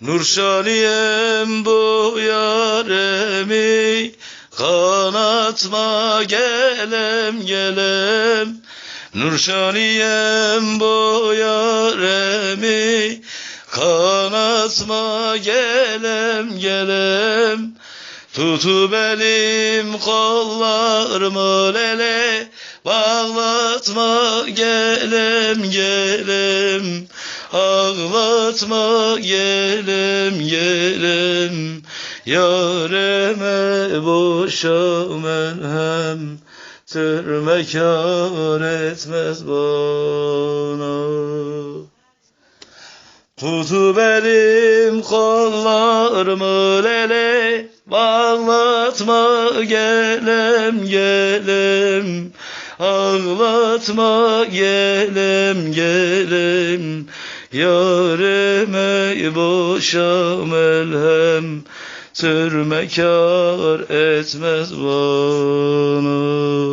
Nurşaniyem bu yaremi kanatma gelem gelem. Nurşaniyem bu yaremi kanatma gelem gelem. Tutup elim kollarımı lele Bağlatma gelem gelem Ağlatma gelem gelem Yareme boşa merhem Sürme kâr etmez bana. Tutup elim kollarımı lele Bağlatma gelem gelem. Ağlatma gelem gelem Yareme boşa melhem Sürme kâr etmez bana